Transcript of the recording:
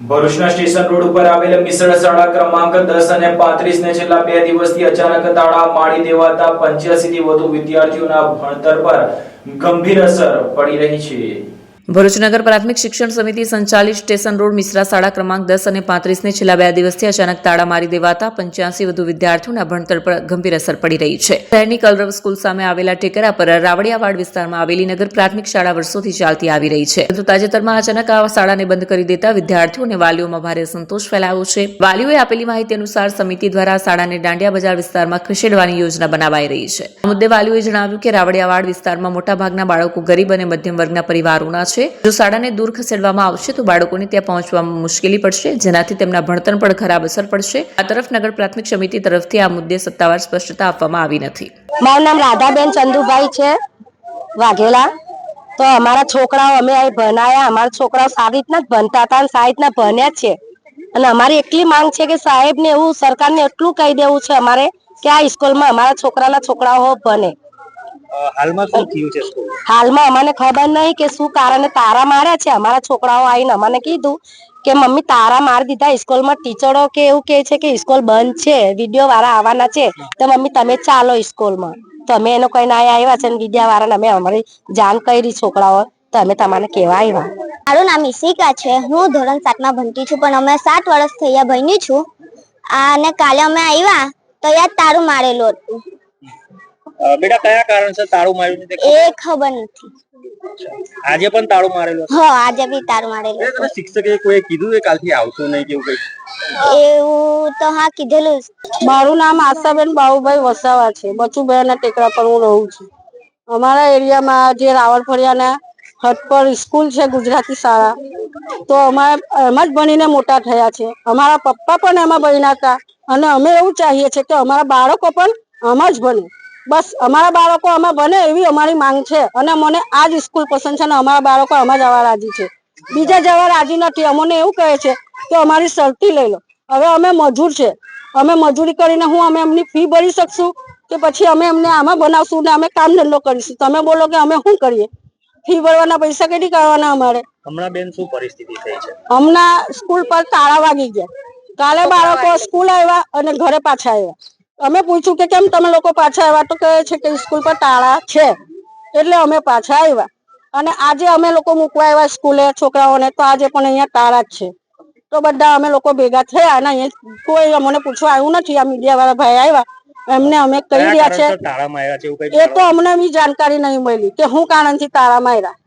ભરૂચના station road ઉપર આવેલ મિસળ શાળા ક્રમાંક દસ અને પાંત્રીસ ને છેલ્લા બે દિવસથી અચાનક તાળા મારી દેવાતા પંચ્યાસી થી વધુ વિદ્યાર્થીઓના ભણતર પર ગંભીર અસર પડી રહી છે. ભરૂચ નગર પ્રાથમિક શિક્ષણ સમિતિ સંચાલિત સ્ટેશન રોડ મિશ્રા શાળા ક્રમાંક દસ અને પાંત્રીસને છેલ્લા બે દિવસથી અચાનક તાળા મારી દેવાતા પંચ્યાસી વધુ વિદ્યાર્થીઓના ભણતર પર ગંભીર અસર પડી રહી છે. શહેરની કલરવ સ્કૂલ સામે આવેલા ટેકરા પર રાવડિયાવાડ વિસ્તારમાં આવેલી નગર પ્રાથમિક શાળા વર્ષોથી ચાલતી આવી રહી છે. પરંતુ તાજેતરમાં અચાનક આ શાળાને બંધ કરી દેતા વિદ્યાર્થીઓ અને વાલીઓમાં ભારે સંતોષ ફેલાયો છે. વાલીઓએ આપેલી માહિતી અનુસાર સમિતિ દ્વારા શાળાને દાંડિયા બજાર વિસ્તારમાં ખસેડવાની યોજના બનાવાઈ રહી છે. આ મુદ્દે વાલીઓએ જણાવ્યું કે રાવડિયાવાડ વિસ્તારમાં મોટાભાગના બાળકો ગરીબ અને મધ્યમ વર્ગના પરિવારોના છે. જો શાળાને દૂર ખસેડવામાં આવશે તો બાળકોને ત્યાં પહોંચવામાં મુશ્કેલી પડશે, જેનાથી તેમના ભણતર પર ખરાબ અસર પડશે. આ તરફ નગર પ્રાથમિક સમિતિ તરફથી આ મુદ્દે સત્તાવાર સ્પષ્ટતા આપવામાં આવી નથી. મારું નામ રાધાબેન ચંદુભાઈ છે, વાઘેલા. તો અમારા છોકરાઓ અમે અહીં ભણાયા. અમારા છોકરાઓ સારી રીતના જ ભણતા હતા અને સારી રીતના ભણ્યા છે. અને અમારી એટલી માંગ છે કે સાહેબને એવું સરકારને એટલું કહી દેવું છે અમારે કે આ સ્કૂલમાં અમારા છોકરાના છોકરાઓ ભણે. હાલમાં શું થયું છે સ્કૂલ હાલમાં અમને ખબર નહીં કે શું કારણે તારા માર્યા છે? અમારા છોકરાઓ આવીને અમને કીધું કે મમ્મી તારા મારી દીધા. સ્કૂલમાં ટીચરો કે એવું કે છે કે સ્કૂલ બંધ છે વીડિયો વાળા આવવાના છે. તો મમ્મી તમે ચાલો સ્કૂલમાં. તો અમે એનો કઈ ના આવ્યા છે વિદ્યા વાળાને અમે અમારી જાણ કરી છોકરાઓ. તો અમે તમને કેવા આવ્યા. મારું નામ ઈશિકા છે. હું ધોરણ સાતમાં ભણતી છું પણ અમે સાત વર્ષ થયા ભણી છું. અને કાલે અમે આવ્યા તો યાદ તારું મારેલું હતું. બેટા કયા કારણસર તાળું માર્યું છે એ ખબર નથી. આજે પણ તાળું મારેલું હ આજે બી તાળું મારેલું તને શિક્ષકે કોઈ કીધું કે કાલથી આવશો નહીં કેવું કઈ? એવું તો હા કીધેલું મારું નામ આશાબેન બાબુભાઈ વસાવા છે. બચુભાઈના ટેકરા પર હું રહું છું. અમારા એરિયામાં જે રાવળફળિયાના હટ પર સ્કૂલ છે ગુજરાતી શાળા તો અમારે એમાં જ ભણીને મોટા થયા છે. અમારા પપ્પા પણ એમાં ભણ્યા હતા. અને અમે એવું ચાહીએ છીએ કે અમારા બાળકો પણ આમાં જ ભણે. બસ અમારા બાળકો આમાં બને એવી અમારી માંગ છે. અને મને આ જ સ્કૂલ પસંદ છે અને અમારા બાળકો આમાં જવા રાજી છે. બીજા જવા રાજી નથી. અમને એવું કહે છે કે અમારી શરતી લઈ લો. હવે અમે મજૂર છે. અમે મજૂરી કરીને હું અમે એમની ફી ભરી શકશું કે પછી અમે એમને આમાં બનાવશું ને અમે કામ ધંધો કરીશું? તમે બોલો કે અમે શું કરીએ? ફી ભરવાના પૈસા કેટલી કરવાના અમારે? હમણાં બેન શું પરિસ્થિતિ થઈ છે? હમણાં સ્કૂલ પર તાળા વાગી ગયા. કાલે બાળકો સ્કૂલ આવ્યા અને ઘરે પાછા આવ્યા. અમે પૂછ્યું કે કેમ તમે લોકો પાછા આવ્યા? તો કહે છે કે સ્કૂલ પર તાળા છે. એટલે અમે પાછા આવ્યા. અને આજે અમે લોકો મૂકવા આવ્યા સ્કૂલે છોકરાઓને તો આજે પણ અહીંયા તાળા જ છે. તો બધા અમે લોકો ભેગા થયા અને અહીંયા કોઈ અમને પૂછવા આવ્યું નથી. આ મીડિયા વાળા ભાઈ આવ્યા. એમને અમે કહી રહ્યા છે. એવું એ તો અમને બી જાણકારી નહીં મળી કે હું કારણથી તાળા માર્યા